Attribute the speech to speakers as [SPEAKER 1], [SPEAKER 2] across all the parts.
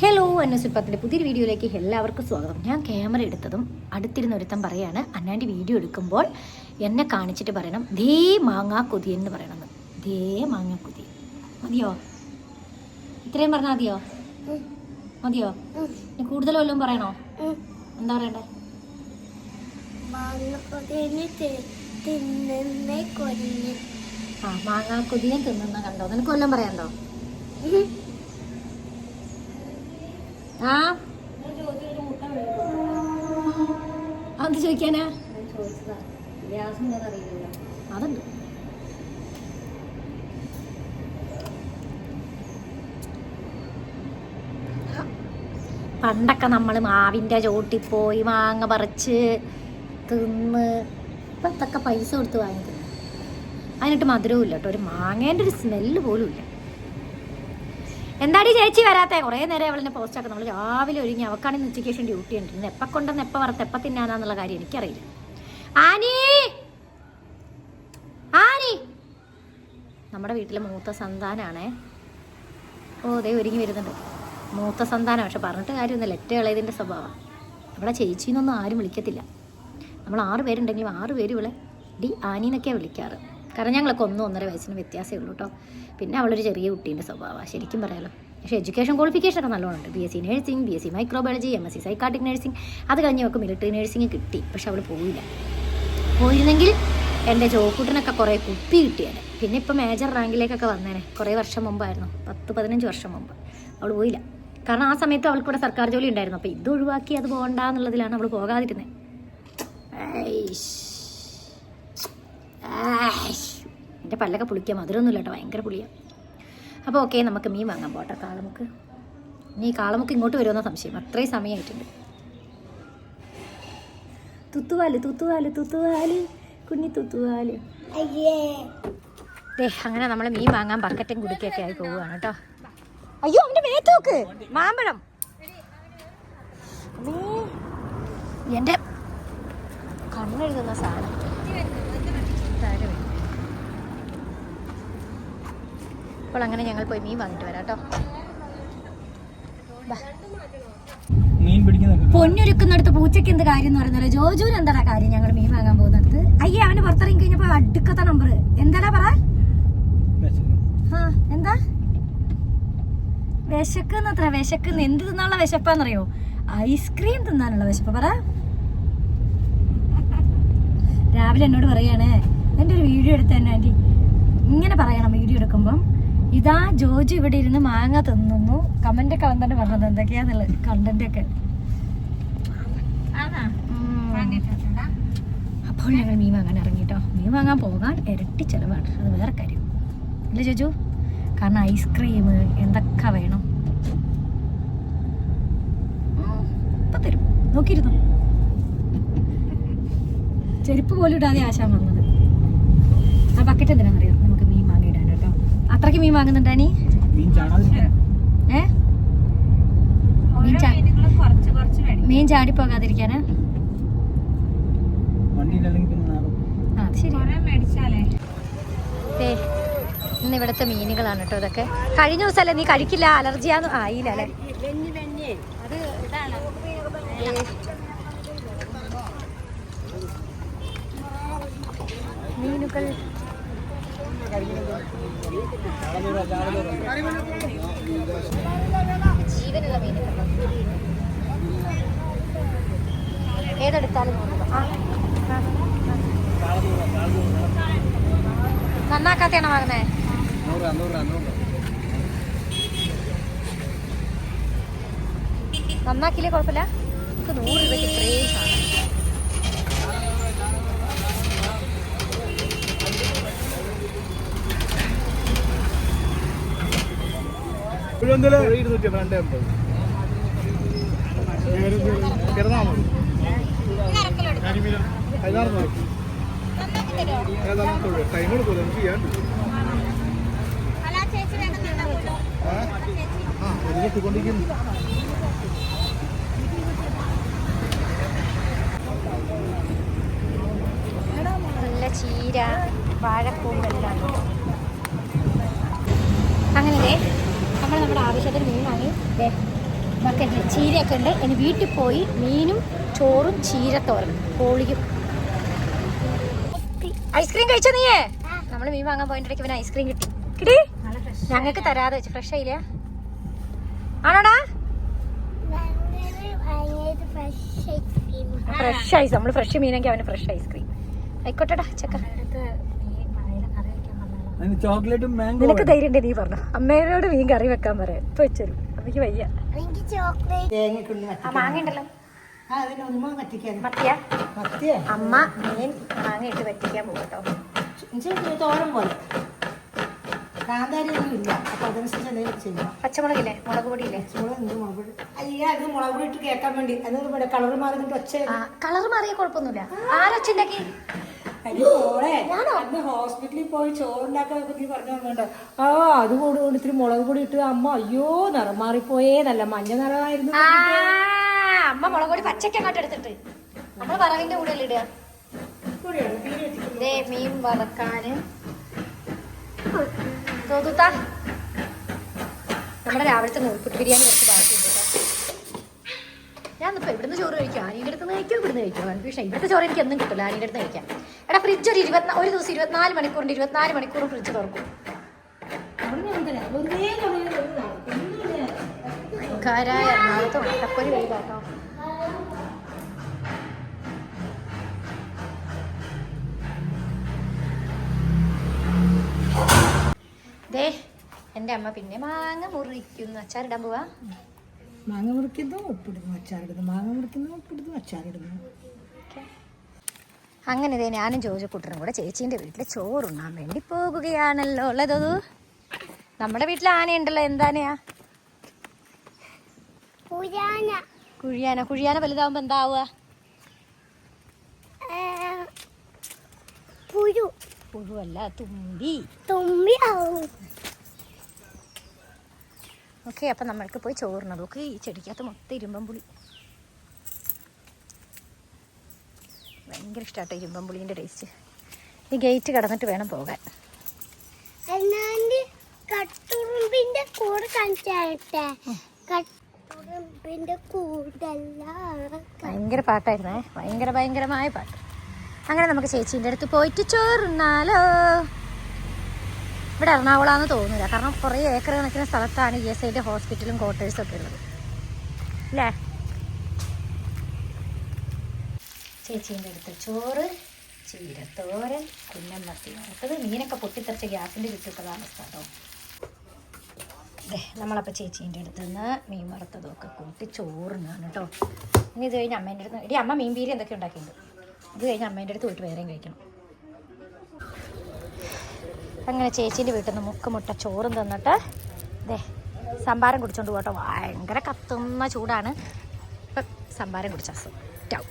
[SPEAKER 1] Hello അന്നസിപ്പത്തിന്റെ പുതിയൊരു വീഡിയോയിലേക്ക് എല്ലാവർക്കും സ്വാഗതം. ഞാൻ ക്യാമറ എടുത്തതും അടുത്തിരുന്ന ഒരുത്തം പറയാണ് അന്നാന്റെ വീഡിയോ എടുക്കുമ്പോൾ എന്നെ കാണിച്ചിട്ട് പറയണം. ദേ മാങ്ങാ കൊതി എന്ന് പറയണം ദേ മാങ്ങാ കൊതി മതിയോ? ഇത്രയും പറഞ്ഞാൽ മതിയോ? മതിയോ? ഞാൻ കൂടുതൽ വല്ലതും പറയണോ? എന്താ പറയണ്ടേ? ആ മാങ്ങാ കൊതിയും തിന്നുന്ന കണ്ടോ? നിനക്ക് വല്ലതും പറയാണ്ടോ ആ? അത് ചോദിക്കാനാ? അതുണ്ട്. പണ്ടൊക്കെ നമ്മൾ മാവിന്റെ ചോട്ടി പോയി മാങ്ങ പറിച്ച് തിന്ന് ഇപ്പം ഇതൊക്കെ പൈസ കൊടുത്ത് വാങ്ങിക്കുന്നു അതിനിട്ട് മധുരവും ഇല്ല കേട്ടോ. ഒരു മാങ്ങേന്റെ ഒരു സ്മെല്ല് പോലും ഇല്ല എന്താടി ചേച്ചി വരാത്ത? കുറേ നേരം അവളിനെ പോസ്റ്റ് ആക്കുന്നത് നമ്മൾ രാവിലെ ഒരുങ്ങി അവക്കാണെന്ന് ഉച്ചയ്ക്ക് ശേഷം ഡ്യൂട്ടി ഉണ്ട് എപ്പ കൊണ്ടെന്ന് എപ്പ വറുത്ത് എപ്പ തിന്നാന്നുള്ള കാര്യം എനിക്കറിയില്ല. ആനി! ആനി! നമ്മുടെ വീട്ടിലെ മൂത്ത സന്താനാണേ. ഓ ദേ ഒരുങ്ങി വരുന്നുണ്ട്. മൂത്ത സന്താനം. പക്ഷെ പറഞ്ഞിട്ട് കാര്യമൊന്നുമില്ല. ഏറ്റവും ഇളയതിന്റെ സ്വഭാവം. നമ്മളെ ചേച്ചിന്നൊന്നും ആരും വിളിക്കത്തില്ല. നമ്മൾ ആറ് പേരുണ്ടെങ്കിലും ആറ് പേര് ഇവളെ ഡി ആനിന്നൊക്കെയാണ് വിളിക്കാറ്. കാരണം ഞങ്ങൾക്ക് ഒന്നും ഒന്നര വയസ്സിന് വ്യത്യാസമേ ഉള്ളൂ കേട്ടോ. പിന്നെ അവളൊരു ചെറിയ കുട്ടീന്റെ സ്വഭാവമാണ്. ശരിക്കും പറയാലോ. പക്ഷേ എഡ്യൂക്കേഷൻ ക്വാളിഫിക്കേഷൻ ഒക്കെ നല്ലോണമുണ്ട് B S C nursing B S C microbiology M S C psychiatric nursing അത് കഴിഞ്ഞ് അവൾക്ക് മിലിറ്ററി നഴ്സിംഗ് കിട്ടി. പക്ഷെ അവൾ പോയില്ല. പോയിരുന്നെങ്കിൽ എന്റെ ജോക്കൂട്ടനൊക്കെ കുറേ കുപ്പി കിട്ടിയാണ് പിന്നെ ഇപ്പോൾ മേജർ റാങ്കിലേക്കൊക്കെ വന്നേനെ. കുറേ വർഷം മുമ്പായിരുന്നു. പത്ത് പതിനഞ്ച് വർഷം മുമ്പ്. അവൾ പോയില്ല. കാരണം ആ സമയത്ത് അവൾക്ക് ഇവിടെ സർക്കാർ ജോലി ഉണ്ടായിരുന്നു. അപ്പോൾ ഇത് ഒഴിവാക്കി അത് പോകണ്ട എന്നുള്ളതിലാണ് അവൾ പോകാതിരുന്നത് എന്റെ പല്ലൊക്കെ പുളിക്കുക. മധുരമൊന്നുമില്ല കേട്ടോ ഭയങ്കര പുളിയാണ് അപ്പോൾ ഓക്കെ നമുക്ക് മീൻ വാങ്ങാൻ പോട്ടെ കാളമുക്ക്. ഇനി കാളമുക്ക് ഇങ്ങോട്ട് വരുമെന്ന സംശയം. അത്രയും സമയമായിട്ടുണ്ട് തുത്തുവാൽ തുത്തുവാൽ തുത്തുവാൽ. കുഞ്ഞി
[SPEAKER 2] തുത്തുവാൽ.
[SPEAKER 1] ദേ അങ്ങനെ നമ്മൾ മീൻ വാങ്ങാൻ ബക്കറ്റും കുടിക്കൊക്കെ ആയി പോവുകയാണ് കേട്ടോ. അയ്യോ അവന്റെ മേത്ത് നോക്ക്. മാമ്പഴം. എന്റെ കണ്ണെഴുതുന്ന സാധനം. അപ്പോൾ അങ്ങനെ ഞങ്ങൾ പോയി മീൻ വാങ്ങിട്ട് വരാം കേട്ടോ. പൊന്നൊരുക്കുന്നിടത്ത് പൂച്ചയ്ക്ക് എന്ത് കാര്യം എന്ന് പറയുന്നില്ല ജോജുവിന് എന്താടാ കാര്യം ഞങ്ങൾ മീൻ വാങ്ങാൻ പോകുന്നിടത്ത് അയ്യേ അവന് പുറത്തിറങ്ങി കഴിഞ്ഞപ്പോ അടുക്കത്തെ നമ്പർ എന്താടാ പറ? എന്താ? വിശക്കുന്ന. അത്ര വിശക്ക് എന്ത് തിന്നാനുള്ള വിശപ്പാന്നറിയോ? ഐസ്ക്രീം തിന്നാനുള്ള വിശപ്പ്. പറ. രാവിലെ എന്നോട് പറയാണ് എന്റെ ഒരു വീഡിയോ എടുത്ത തന്നെ ആന്റി ഇങ്ങനെ പറയണം വീഡിയോ എടുക്കുമ്പം. ഇതാ ജോജി ഇവിടെ ഇരുന്ന് മാങ്ങ തിന്നുന്നു. കമന്റ് ഒക്കെ അവൻ തന്നെ പറഞ്ഞത് എന്തൊക്കെയാന്നുള്ളത്? കണ്ടന്റ് ഒക്കെ. അപ്പോൾ ഞങ്ങൾ മീൻ വാങ്ങാൻ ഇറങ്ങിട്ടോ. മീൻ വാങ്ങാൻ പോകാൻ ഇരട്ടി ചെലവാണ്. അത് വേറെ കാര്യം. അല്ലേ ജോജു? കാരണം ഐസ്ക്രീം എന്തൊക്കെ വേണം? ഇപ്പം തരും. നോക്കിയിരുന്നു? ചെരുപ്പ് പോലും ഇടാതെ ആശാൻ വന്നത്. ആ ബക്കറ്റ് എന്തിനാ അത്രയ്ക്ക് മീൻ
[SPEAKER 3] വാങ്ങുന്നുണ്ടോ നീ
[SPEAKER 1] ഏ? മീൻ ചാടി പോകാതിരിക്കാനാ ഇന്ന് ഇവിടുത്തെ മീനുകളാണ് കേട്ടോ ഇതൊക്കെ. കഴിഞ്ഞ ദിവസമല്ലേ നീ കഴിക്കില്ല അലർജിയാന്ന് ആയില്ലേ മീനുകൾ. നന്നാക്കിയില്ലേ കുഴപ്പമില്ല? നൂറ് രൂപയ്ക്ക് ഇത്രയും സാധനം.
[SPEAKER 3] ഇരുന്നൂറ്റി രണ്ട് എൺപത്. ചെറുതാമതി പതിനാറ് നോക്കി ഏതാണെന്ന് ടൈം കൊടുക്കുമല്ലോ എനിക്ക് ചെയ്യാണ്ട് ആ ഒതുങ്ങിട്ടുകൊണ്ടിരിക്കുന്നു
[SPEAKER 1] നല്ല ചീര വാഴക്കൂമ്പെല്ലാം അങ്ങനെ നമ്മൾ നമ്മുടെ ആവശ്യത്തിന് മീൻ വാങ്ങി. ബക്കറ്റിൽ ചീരയൊക്കെ ഉണ്ട്. ഇനി വീട്ടിൽ പോയി മീനും ചോറും ചീരത്തോറും കോളിയും. ഐസ്ക്രീം കഴിച്ചോ നീയേ? നമ്മൾ മീൻ വാങ്ങാൻ പോയിട്ടിടയ്ക്ക് പിന്നെ ഐസ്ക്രീം കിട്ടി. കിട്ടി? ഞങ്ങൾക്ക് തരാതെ വെച്ചു ഫ്രഷ് ആയില്ല? ആണോടാ?
[SPEAKER 2] ഫ്രഷ്
[SPEAKER 1] ഐസ് നമ്മൾ ഫ്രഷ് മീനെങ്കിൽ അവന് ഫ്രഷ് ഐസ്ക്രീം ആയിക്കോട്ടെടാ
[SPEAKER 3] ചെക്കൻ ചോക്ലേറ്റും മാംഗോ
[SPEAKER 1] നിനക്ക് ധൈര്യം നീ പറഞ്ഞു. അമ്മേനോട് മീൻ കറി വെക്കാൻ പറയാം ഇപ്പൊ വെച്ചരും. അമ്മയ്ക്ക് വയ്യ.
[SPEAKER 2] എനിക്ക് ചോക്ലേറ്റ്.
[SPEAKER 4] തേങ്ങക്കുള്ളി
[SPEAKER 1] ആ മാങ്ങ ഉണ്ടല്ലോ.
[SPEAKER 4] ആ അതിന് ഉമ്മ കത്തിക്കാൻ
[SPEAKER 1] മത്തിയ
[SPEAKER 4] കത്തിയേ
[SPEAKER 1] അമ്മ മീൻ മാങ്ങ ഇട്ട് പറ്റിക്കാൻ
[SPEAKER 4] പോകട്ടോ തോരൻ പോലെ.
[SPEAKER 1] പച്ചമുളകില്ലേ? മുളക് പൊടിയില്ലേ?
[SPEAKER 4] മുളക് പൊടി? അയ്യ അത് മുളക് പൊടി ഇട്ട് കേൾക്കാൻ വേണ്ടി. കളർ മാറി ഒച്ച
[SPEAKER 1] ആ കളർ മാറിയ കുഴപ്പമൊന്നുമില്ല. ആരൊച്ചുണ്ടാക്കി
[SPEAKER 4] അരി പോളെ അന്ന് ഹോസ്പിറ്റലിൽ പോയി ചോറുണ്ടാക്കാൻ നീ പറഞ്ഞു തന്നുണ്ടോ ആ അത് കൂടെ കൊണ്ട് ഇത്തിരി മുളക് പൊടി ഇട്ട് അമ്മ അയ്യോ നിറം മാറിപ്പോയേ നല്ല മഞ്ഞ നിറമായിരുന്നു.
[SPEAKER 1] അമ്മ മുളക് പൊടി പച്ചക്ക് അങ്ങോട്ട് എടുത്തിട്ട്. നമ്മൾ വറവിന്റെ കൂടെ അല്ലേ ഇടുക മീൻ വറക്കാന്. തോതുത്താ. നമ്മുടെ രാവിലത്തെ നൂൽപ്പുട്ട് ബിരിയാണി കുറച്ച് ബാക്കിയുണ്ട് കേട്ടോ. ഇപ്പൊ ഇവിടുന്ന് ചോറ് കഴിക്കാം. ആനിയുടെ അടുത്ത് കഴിക്കും ഇവിടുന്ന് കഴിക്കും. കൺഫ്യൂഷൻ ഇവിടുത്തെ ചോറ് എനിക്ക് എന്നും കിട്ടില്ല ആനിയുടെ അടുത്ത് കഴിക്കാം. എടാ ഫ്രിഡ്ജ് ഒരു ഇരുപത്തി ഒരു ദിവസം ഇരുപത്തിനാല് മണിക്കൂറിന്റെ ഇരുപത്തിനാല് മണിക്കൂറും ഫ്രിഡ്ജ് തുറക്കും. കാരായ ദേ എന്റെ അമ്മ പിന്നെ മാങ്ങ മുറിക്കുന്നു. അച്ചാറിടാൻ പോവാ.
[SPEAKER 4] മാങ്ങ മുറിക്കുന്നു ഉപ്പിടുന്നു അച്ചാറിടുന്നു മാങ്ങ മുറിക്കുന്നു ഉപ്പിടുന്നു അച്ചാറിടുന്നു
[SPEAKER 1] അങ്ങനെ ഇതേ ഞാനും ജോജു കുട്ടനും കൂടെ ചേച്ചീന്റെ വീട്ടിൽ ചോറുണ്ണാൻ വേണ്ടി പോകുകയാണല്ലോ. ഉള്ളതോ നമ്മുടെ വീട്ടിൽ ആനയുണ്ടല്ലോ. എന്താനയാ? കുഴിയാന. കുഴിയാന. വലുതാവുമ്പോ എന്താവുക?
[SPEAKER 2] പുഴു.
[SPEAKER 1] പുഴുവല്ല തുമ്പി.
[SPEAKER 2] തുമ്പി ആവും.
[SPEAKER 1] ഓക്കെ അപ്പം നമ്മൾക്ക് പോയി ചോറിന് നോക്ക് ഈ ചെടിക്കകത്ത് മൊത്തം ഇരുമ്പം പുളി. ഭയങ്കര ഇഷ്ടമാട്ടോ ഇരുമ്പം പുളീന്റെ ടേസ്റ്റ് ഈ ഗേറ്റ് കടന്നിട്ട് വേണം പോകാൻ.
[SPEAKER 2] എന്നാണ്ട് കട്ടുറുമ്പിന്റെ കൂട് കാണിച്ചാട്ടെ. കട്ടുറുമ്പിന്റെ കൂടല്ല.
[SPEAKER 1] ഭയങ്കര പാട്ടായിരുന്നേ. ഭയങ്കര ഭയങ്കരമായ പാട്ട്. അങ്ങനെ നമുക്ക് ചേച്ചീന്റെ അടുത്ത് പോയിട്ട് ചോറുണ്ണാലോ. ഇവിടെ എറണാകുളമാണെന്ന് തോന്നുന്നില്ല. കാരണം കുറേ ഏക്കർ കണക്കിന് സ്ഥലത്താണ് ഇ എസ് ഐന്റെ ഹോസ്പിറ്റലും ക്വാർട്ടേഴ്സും ഒക്കെ ഉള്ളത്. അല്ലേ? ചേച്ചീന്റെ അടുത്ത് ചോറ് ചീരത്തോരൻ കുഞ്ഞമ്മത്തി. അടുത്തത് മീനൊക്കെ പൊട്ടിത്തെറിച്ച ഗ്യാസിന്റെ ചുറ്റുള്ള അവസ്ഥ കേട്ടോ നമ്മളപ്പോൾ ചേച്ചീന്റെ അടുത്ത് നിന്ന് മീൻ വറുത്തതൊക്കെ കൂട്ടി ചോറിനാണ് കേട്ടോ. ഇനി ഇത് കഴിഞ്ഞ് അമ്മേന്റെ അടുത്ത് ഇടി അമ്മ മീൻ പീരി എന്തൊക്കെ ഉണ്ടാക്കിയിട്ടുണ്ട്. ഇത് കഴിഞ്ഞ് അമ്മേന്റെ അടുത്ത് പോയിട്ട് വേറെയും കഴിക്കണം. അങ്ങനെ ചേച്ചീന്റെ വീട്ടിൽ നിന്ന് മുക്കുമുട്ട ചോറും തന്നിട്ട് ദേ സംഭാരം കുടിച്ചോണ്ട് പോകട്ടോ ഭയങ്കര കത്തുന്ന ചൂടാണ്. ഇപ്പം സംഭാരം കുടിച്ച സെറ്റാവും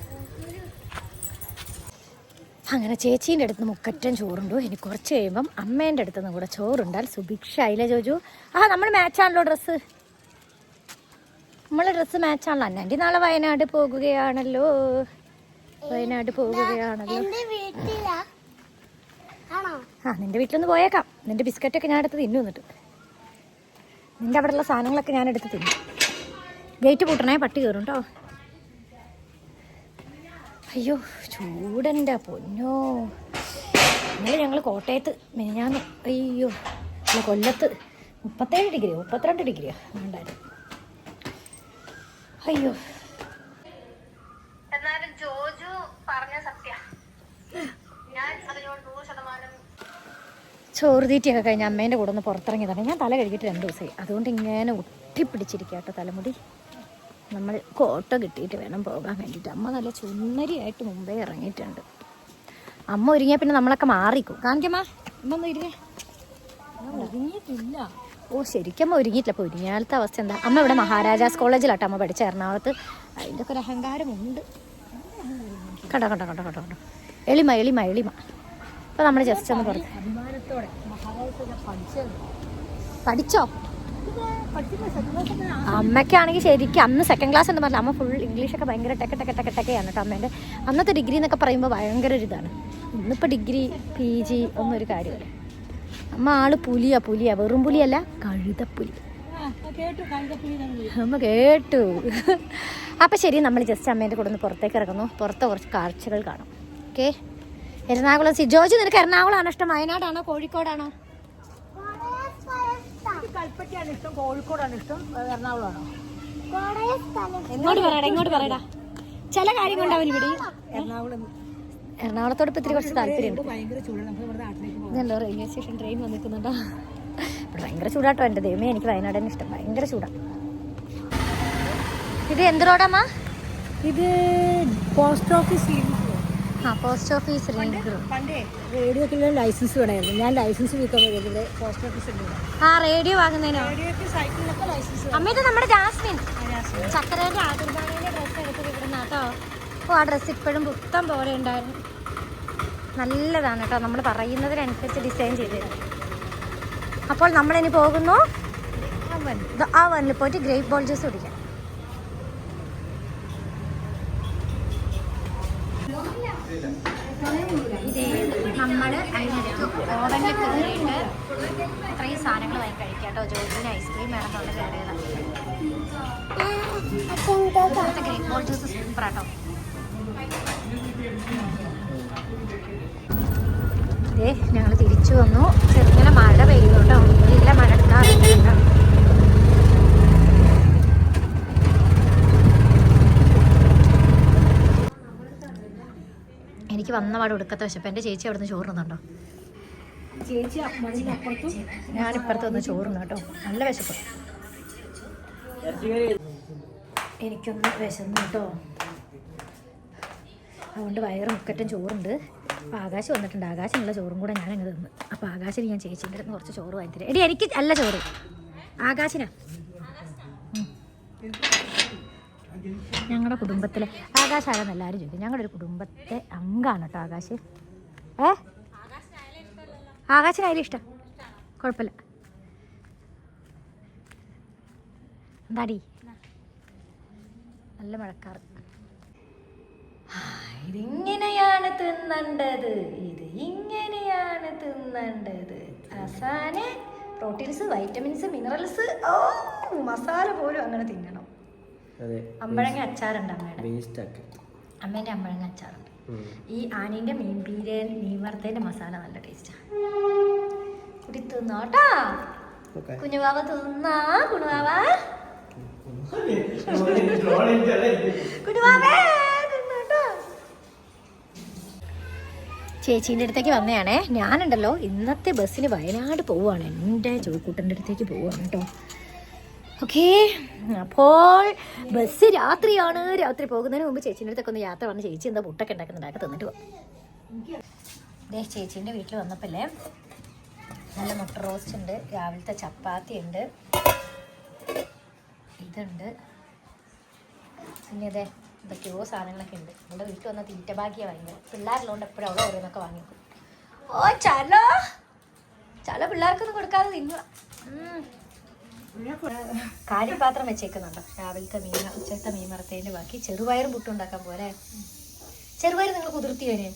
[SPEAKER 1] അങ്ങനെ ചേച്ചീന്റെ അടുത്ത് നിന്ന് മുക്കറ്റം ചോറുണ്ടു. ഇനി കുറച്ച് കഴിയുമ്പം അമ്മേന്റെ അടുത്ത് നിന്ന് കൂടെ ചോറുണ്ടാൽ സുഭിക്ഷ ആയില്ലേ ജോജു? ആ നമ്മൾ മാച്ചാണല്ലോ ഡ്രസ്സ് നമ്മൾ ഡ്രസ്സ് മാച്ചാണല്ലോ അന്നാന്റെ നാളെ വയനാട് പോകുകയാണല്ലോ. വയനാട് പോകുകയാണല്ലോ. ആ നിന്റെ വീട്ടിലൊന്ന് പോയേക്കാം. നിന്റെ ബിസ്ക്കറ്റൊക്കെ ഞാൻ എടുത്ത് തിന്നു എന്നിട്ട്. നിന്റെ അവിടെയുള്ള സാധനങ്ങളൊക്കെ ഞാൻ എടുത്ത് തിന്നു. ഗേറ്റ് പൂട്ടണേ പട്ടി കയറും കേട്ടോ അയ്യോ ചൂടന്റെ പൊന്നോ. ഇന്നലെ ഞങ്ങൾ കോട്ടയത്ത് മിനിഞ്ഞാന്ന് അയ്യോ കൊല്ലത്ത് മുപ്പത്തേഴ് ഡിഗ്രിയോ മുപ്പത്തിരണ്ട് ഡിഗ്രിയോ ഉണ്ടായിരുന്നു. അയ്യോ എന്നാലും ജോജു പറഞ്ഞ സത്യ ഞാൻ അതിനോട് നൂറ് ശതമാനം ചോറ് തീറ്റിയൊക്കെ കഴിഞ്ഞ് അമ്മേന്റെ കൂടെ ഒന്ന് പുറത്തിറങ്ങിയതാണ് ഞാൻ തല കഴുകിയിട്ട് രണ്ട് ദിവസമായി അതുകൊണ്ട് ഇങ്ങനെ ഒട്ടിപ്പിടിച്ചിരിക്കുക കേട്ടോ തലമുടി. നമ്മൾ കോട്ട കിട്ടിയിട്ട് വേണം പോകാൻ വേണ്ടിയിട്ട്. അമ്മ നല്ല ചുന്നരിയായിട്ട് മുമ്പേ ഇറങ്ങിയിട്ടുണ്ട്. അമ്മ ഒരുങ്ങിയാൽ പിന്നെ നമ്മളൊക്കെ മാറിക്കും. കാണിക്കമ്മ അമ്മ ഒന്ന് ഒരുങ്ങേ.
[SPEAKER 4] ഒരുങ്ങിയിട്ടില്ല.
[SPEAKER 1] ഓ ശരിക്കും ഒരുങ്ങിയിട്ടില്ല. അപ്പോൾ ഒരുങ്ങിയാലത്തെ അവസ്ഥ എന്താ? അമ്മ ഇവിടെ മഹാരാജാസ് കോളേജിലാട്ടോ. അമ്മ പഠിച്ച എറണാകുളത്ത്. അതിന്റെ ഒക്കെ ഒരു അഹങ്കാരമുണ്ട് കണ്ടോ കണ്ടോ കണ്ടോ കണ്ടോ കണ്ടോ. എളിമ എളിമ എളിമ. അപ്പോൾ നമ്മൾ ജസ്റ്റ് ഒന്ന് പുറത്ത്
[SPEAKER 4] പഠിച്ചത്.
[SPEAKER 1] പഠിച്ചോ? അമ്മയ്ക്കാണെങ്കിൽ ശരിക്കും അന്ന് സെക്കൻഡ് ക്ലാസ് എന്ന് പറഞ്ഞാൽ അമ്മ ഫുൾ ഇംഗ്ലീഷൊക്കെ ഭയങ്കര ടെക്ക ടെക്ക ടെക്ക ടെക്കയാണ് കേട്ടോ അമ്മേന്റെ. അന്നത്തെ ഡിഗ്രി എന്നൊക്കെ പറയുമ്പോൾ ഭയങ്കര ഒരു ഇതാണ്. ഇന്നിപ്പോൾ ഡിഗ്രി പി ജി ഒന്നും ഒരു കാര്യമല്ല. അമ്മ ആൾ പുലിയാ പുലിയാ. വെറും പുലിയല്ല കഴുതപ്പുലി. അമ്മ കേട്ടു. അപ്പം ശരി നമ്മൾ ജസ്റ്റ് അമ്മേന്റെ കൂടെ ഒന്ന് പുറത്തേക്ക് ഇറങ്ങുന്നു. പുറത്തെ കുറച്ച് കാഴ്ചകൾ കാണും. ഓക്കെ എറണാകുളം സി ജോജ് നിനക്ക് എറണാകുളമാണോ ഇഷ്ടം? വയനാടാണോ? കോഴിക്കോടാണോ?
[SPEAKER 2] കുറേ സ്ഥലത്താ.
[SPEAKER 4] കൽപ്പറ്റയാണ് ഇഷ്ടം. കോഴിക്കോടാണ് ഇഷ്ടം. എറണാകുളമാണോ?
[SPEAKER 2] കുറേ സ്ഥലം
[SPEAKER 1] ഇങ്ങോട്ട് പറയടാ. ഇങ്ങോട്ട് പറയടാ ചില ഇവിടെ.
[SPEAKER 4] എറണാകുളം.
[SPEAKER 1] എറണാകുളത്തോട് ഇപ്പം ഇത്തിരി കുറച്ച് താല്പര്യമുണ്ട് ഇതല്ലോ റെയിൽവേ സ്റ്റേഷൻ ട്രെയിൻ വന്നിരിക്കുന്നുണ്ടോ? ഇവിടെ ഭയങ്കര ചൂടാട്ടോ എന്റെ ദൈവമേ. എനിക്ക് വയനാട് തന്നെ ഇഷ്ടം. ഭയങ്കര ചൂടാ. ഇത് എന്ത് റോഡാമ്മ
[SPEAKER 4] ഇത് പോസ്റ്റ് ഓഫീസ്
[SPEAKER 1] ആ പോസ്റ്റ് ഓഫീസ് റിംഗ്
[SPEAKER 4] പണ്ടേ റേഡിയോക്കുള്ള ലൈസൻസ് വേണമായിരുന്നു. ഞാൻ ലൈസൻസ് വിൽക്കാൻ വരുന്നത് പോസ്റ്റ് ഓഫീസ് ഉണ്ട്
[SPEAKER 1] ആ റേഡിയോ വാങ്ങുന്നതിനോ?
[SPEAKER 4] റേഡിയോക്ക് സൈക്കിളിനൊക്കെ ലൈസൻസ്
[SPEAKER 1] അമ്മ ഇത് നമ്മുടെ ജാസ്മിൻ. ചക്കരേന്റെ ആതിർബാണിയുടെ ഡ്രസ്സ് എടുത്ത് വിടുന്ന കേട്ടോ ഓ ആ ഡ്രസ്സ് ഇപ്പോഴും പുത്തം പോലെ ഉണ്ടായിരുന്നു. നല്ലതാണ് കേട്ടോ നമ്മൾ പറയുന്നതിനനുസരിച്ച് ഡിസൈൻ ചെയ്ത് അപ്പോൾ നമ്മളിനി പോകുന്നു. ആ വനിൽ പോയിട്ട് ഗ്രേപ്പ് ബോൾ ജ്യൂസ് കുടിക്കാം. ഇതേ നമ്മൾ കേട്ടോ. ഞങ്ങൾ തിരിച്ചു വന്നു. ചെറുങ്ങനെ മഴ പെയ്യുന്നുണ്ടോ കേട്ടോ. നല്ല മഴ ഉണ്ടാകുന്നുണ്ട് എനിക്ക് വന്ന പാട് എടുക്കത്തെ വിശപ്പ്. എന്റെ ചേച്ചി അവിടെ നിന്ന് ചോറുന്നുണ്ടോ
[SPEAKER 4] ചേച്ചി
[SPEAKER 1] ഞാനിപ്പുറത്ത് വന്ന് ചോറുന്നു കേട്ടോ. നല്ല വിശപ്പ്. എനിക്കൊന്ന് വിശന്നു കേട്ടോ. അതുകൊണ്ട് വയറും മുക്കറ്റും ചോറുണ്ട്. അപ്പോൾ ആകാശം വന്നിട്ടുണ്ട്. ആകാശമുള്ള ചോറും കൂടെ ഞാൻ അങ്ങ് തന്നു. അപ്പോൾ ആകാശിന് ഞാൻ ചേച്ചീന്റെ അടുത്ത് കുറച്ച് ചോറ് വാങ്ങിത്തരാം. എടി എനിക്ക് അല്ല ചോറ്. ആകാശിനാ. ഞങ്ങളുടെ കുടുംബത്തിലെ ആകാശാകാന്ന് എല്ലാവരും ചോദിക്കും. ഞങ്ങളുടെ ഒരു കുടുംബത്തെ അംഗമാണ് കേട്ടോ ആകാശ്. ഏ? ആകാശിന് അതിലും ഇഷ്ടം. കുഴപ്പമില്ല എന്താടി? നല്ല മഴക്കാറ്. ഇതിങ്ങനെയാണ് തിന്നണ്ടത്. ഇത് ഇങ്ങനെയാണ് തിന്നണ്ടത്. അസാനെ പ്രോട്ടീൻസ് വൈറ്റമിൻസ് മിനറൽസ് ഓ മസാല പോലും അങ്ങനെ തിന്നണം അമ്പഴങ്ങ അച്ചാറുണ്ട് അമ്മയുടെ. അമ്മേന്റെ അമ്പഴങ്ങ അച്ചാറുണ്ട്. ഈ ആനീന്റെ മീൻ പീര മീൻ വറുത്തതിന്റെ മസാല നല്ല ടേസ്റ്റാണ് കുടി തിന്നോട്ടാ. കുഞ്ഞുവാവ തിന്നാ കുണുവാവ തിന്നോട്ടോ. ചേച്ചീന്റെ അടുത്തേക്ക് വന്നതാണേ ഞാനുണ്ടല്ലോ ഇന്നത്തെ ബസ്സിൽ വയനാട് പോവുകയാണ്. എന്റെ ചോദിക്കൂട്ടന്റെ അടുത്തേക്ക് പോവുകയാണ് കേട്ടോ. ഓക്കേ അപ്പോൾ ബസ് രാത്രിയാണ്. രാത്രി പോകുന്നതിന് മുമ്പ് ചേച്ചീന്റെ അടുത്തൊക്കെ ഒന്ന് യാത്ര വന്ന് ചേച്ചി എന്താ പുട്ടൊക്കെ ഉണ്ടാക്കുന്നുണ്ടാക്കി തന്നിട്ട് പോകും ചേച്ചീന്റെ വീട്ടിൽ വന്നപ്പോഴേ നല്ല മുട്ട റോസ്റ്റ് ഉണ്ട് രാവിലത്തെ ചപ്പാത്തി ഉണ്ട് ഇതുണ്ട്. പിന്നെ അതെ എന്തൊക്കെയോ സാധനങ്ങളൊക്കെ ഉണ്ട്. നമ്മുടെ വീട്ടിൽ വന്ന തീറ്റ ഭാഗ്യ ഭയങ്കര. പിള്ളേരുള്ളതുകൊണ്ട് എപ്പോഴും അവിടെ ഓരോന്നൊക്കെ വാങ്ങി ഓ ചലോ. ചല പിള്ളേർക്കൊന്നും കൊടുക്കാതെ തിന്നുക. കാലിപ്പാത്രം വെച്ചേക്കുന്നുണ്ടോ. രാവിലത്തെ മീൻ ഉച്ചത്തെ മീൻ വറുത്തതിന്റെ ബാക്കി. ചെറുപയറും പുട്ടുണ്ടാക്കാൻ പോലെ ചെറുപയർ നിങ്ങൾ കുതിർത്തി വരെ.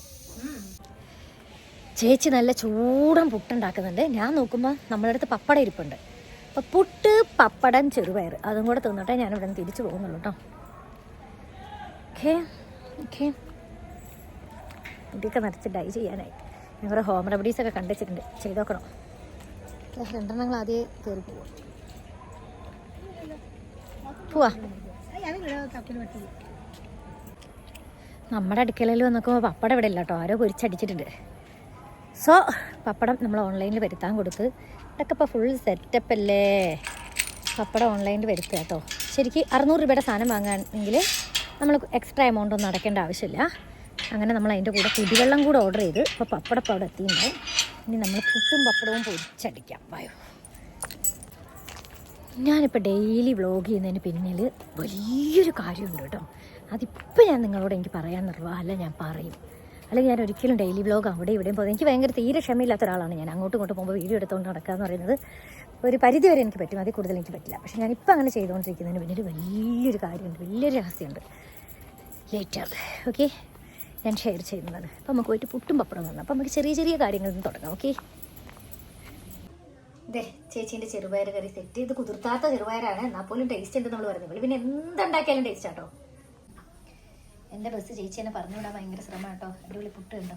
[SPEAKER 1] ചേച്ചി നല്ല ചൂടൻ പുട്ടുണ്ടാക്കുന്നുണ്ട്. ഞാൻ നോക്കുമ്പോൾ നമ്മളുടെ അടുത്ത് പപ്പട ഇരിപ്പുണ്ട്. അപ്പോൾ പുട്ട് പപ്പടം ചെറുപയർ അതും കൂടെ തിന്നിട്ടേ ഞാൻ ഇവിടെ നിന്ന് തിരിച്ചു പോകുന്നുള്ളൂ കേട്ടോ മുടിയൊക്കെ നിറച്ച് ഡൈ ചെയ്യാനായി. ഞാൻ ഹോം റെമഡീസ് ഒക്കെ കണ്ടുവച്ചിട്ടുണ്ട് ചെയ്തോക്കണം. രണ്ടെണ്ണങ്ങൾ ആദ്യം കയറി പോവാം. പോവാ. നമ്മുടെ അടുക്കളയിൽ വന്നപ്പോൾ പപ്പടം ഇവിടെ ഇല്ല കേട്ടോ. ആരോ പൊരിച്ചടിച്ചിട്ടുണ്ട്. സോ പപ്പടം നമ്മൾ ഓൺലൈനിൽ വരുത്താൻ കൊടുത്ത്. ഇതൊക്കെ ഇപ്പോൾ ഫുൾ സെറ്റപ്പ് അല്ലേ? പപ്പടം ഓൺലൈനിൽ വരുത്തുക കേട്ടോ. ശരിക്കും അറുന്നൂറ് രൂപയുടെ സാധനം വാങ്ങുകയാണെങ്കിൽ നമ്മൾ എക്സ്ട്രാ എമൗണ്ട് ഒന്നും അടയ്ക്കേണ്ട ആവശ്യമില്ല. അങ്ങനെ നമ്മൾ അതിന്റെ കൂടെ കുടിവെള്ളം കൂടെ ഓർഡർ ചെയ്ത് ഇപ്പോൾ പപ്പടം അവിടെ എത്തിയിട്ടുണ്ട്. ഇനി നമ്മൾ പുട്ടും പപ്പടവും പൊരിച്ചടിക്കാം. വായോ ഞാനിപ്പോൾ ഡെയിലി വ്ളോഗ് ചെയ്യുന്നതിന് പിന്നിൽ വലിയൊരു കാര്യമുണ്ട് കേട്ടോ. അതിപ്പോൾ ഞാൻ നിങ്ങളോട് എനിക്ക് പറയാൻ നിർവാഹമല്ല ഞാൻ പറയും. അല്ലെങ്കിൽ ഞാൻ ഒരിക്കലും ഡെയിലി വ്ളോഗ് അവിടെ ഇവിടെയും പോകുന്നത് എനിക്ക് ഭയങ്കര തീരെ ക്ഷമയില്ലാത്ത ഒരാളാണ് ഞാൻ. അങ്ങോട്ടും ഇങ്ങോട്ടും പോകുമ്പോൾ വീഡിയോ എടുത്തുകൊണ്ട് നടക്കുക എന്ന് പറയുന്നത് ഒരു പരിധി വരെ എനിക്ക് പറ്റും. അതിൽ കൂടുതൽ എനിക്ക് പറ്റില്ല. പക്ഷേ ഞാനിപ്പോൾ അങ്ങനെ ചെയ്തുകൊണ്ടിരിക്കുന്നതിന് പിന്നിൽ വലിയൊരു കാര്യമുണ്ട് വലിയൊരു രഹസ്യമുണ്ട്. ലേറ്റർ ഓക്കെ ഞാൻ ഷെയർ ചെയ്യുന്നത് അപ്പോൾ നമുക്ക് പോയിട്ട് പുട്ടും പപ്പടം തന്നെ അപ്പോൾ നമുക്ക് ചെറിയ ചെറിയ കാര്യങ്ങളിൽ നിന്ന് തുടങ്ങാം. ഓക്കെ ഇതേ ചേച്ചീന്റെ ചെറുപയർ കറി സെറ്റ് ചെയ്ത് കുതിർത്താത്ത ചെറുപയറാണ് എന്നാൽ പോലും ടേസ്റ്റ് ഉണ്ട് നമ്മൾ പറഞ്ഞു പിന്നെ എന്തുണ്ടാക്കിയാലും ടേസ്റ്റ് ആട്ടോ. എന്റെ ബസ് ചേച്ചി എന്നെ പറഞ്ഞു വിടാൻ ഭയങ്കര ശ്രമം കേട്ടോ അടിപൊളി പുട്ട് ഉണ്ടോ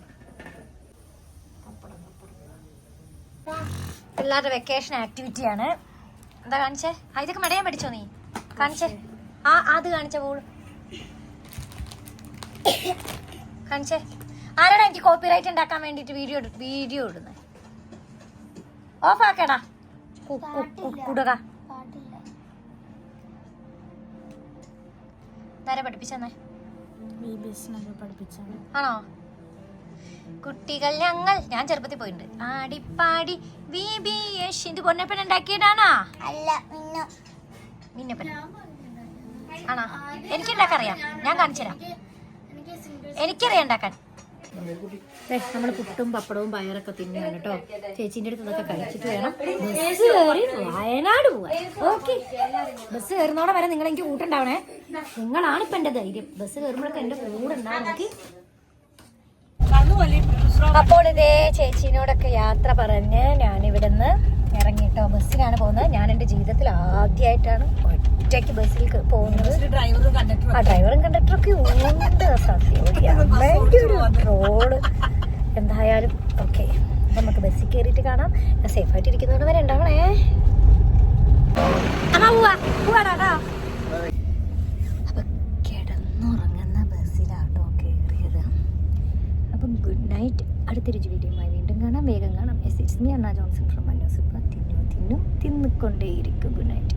[SPEAKER 1] പിള്ളേരുടെ വെക്കേഷൻ ആക്ടിവിറ്റിയാണ് എന്താ കാണിച്ചേ? ആ ഇതൊക്കെ മെടയാൻ പഠിച്ചോ നീ? കാണിച്ചേ. ആ അത് കാണിച്ച പോൾ കാണിച്ചേ. ആരാടാ എനിക്ക് കോപ്പിറൈറ്റ് ഉണ്ടാക്കാൻ വേണ്ടിയിട്ട് വീഡിയോ വീഡിയോ ഇടുന്നത് ഓഫ് ആക്കടാ കുടക നേരെ പഠിപ്പിച്ചെന്നേ? ആണോ? കുട്ടികൾ ഞങ്ങൾ. ഞാൻ ചെറുപ്പത്തിൽ പോയിട്ടുണ്ട്. ആടിപ്പാടി വി ബി യശ് ഇത് പൊന്നപ്പൻ ഉണ്ടാക്കിയതാണോ?
[SPEAKER 2] അല്ല
[SPEAKER 1] മിന്നപ്പൻ. ആണോ? എനിക്ക് ഉണ്ടാക്കാൻ അറിയാം? ഞാൻ കാണിച്ചു തരാം എനിക്കറിയാം ഉണ്ടാക്കാൻ. നമ്മൾ പുട്ടും പപ്പടവും പയറൊക്കെ തിന്നാണ് കേട്ടോ ചേച്ചിന്റെ അടുത്ത് ഇതൊക്കെ കഴിച്ചിട്ട് വേണം. ബസ് കയറി വയനാട് പോവാൻ. ഓക്കെ. ബസ് കയറുന്നോടെ വരെ നിങ്ങൾ എനിക്ക് കൂട്ടുണ്ടാവണേ. നിങ്ങളാണ് ഇപ്പൊ എന്റെ ധൈര്യം. ബസ് കയറുമ്പോഴൊക്കെ എന്റെ കൂടെ ഉണ്ടാവും നോക്കി അപ്പോൾ ഇതേ ചേച്ചീനോടൊക്കെ യാത്ര പറഞ്ഞ് ഞാൻ നിന്ന് ഇറങ്ങിയിട്ടോ ബസ്സിലാണ് പോകുന്നത്. ഞാൻ എന്റെ ജീവിതത്തിൽ ആദ്യമായിട്ടാണ് ഒറ്റയ്ക്ക് ബസ്സിൽ പോകുന്നത്. ആ ഡ്രൈവറും കണ്ടക്ടറും കണ്ടക്ടറൊക്കെ ഉണ്ട് സത്യം. എന്തായാലും ഓക്കെ. നമുക്ക് ബസ്സിൽ കയറിയിട്ട് കാണാം. ഞാൻ സേഫായിട്ട് ഇരിക്കുന്നവരെ വരെ. ഉണ്ടാവണേ? അപ്പൊ കിടന്നുറങ്ങുന്ന ബസ്സിലാട്ടോ കയറിയത് അപ്പം ഗുഡ് നൈറ്റ് അടുത്തൊരു വീഡിയോയുമായി വീണ്ടും കാണാം. വേഗം കാണാം. എസ് ഇറ്റ്സ് മീ അണ്ണ ജോൺസൺ ഫ്രം മന്നൂസിപ്പ തിന്നു തിന്നു തിന്നുകൊണ്ടേയിരിക്കും. Good night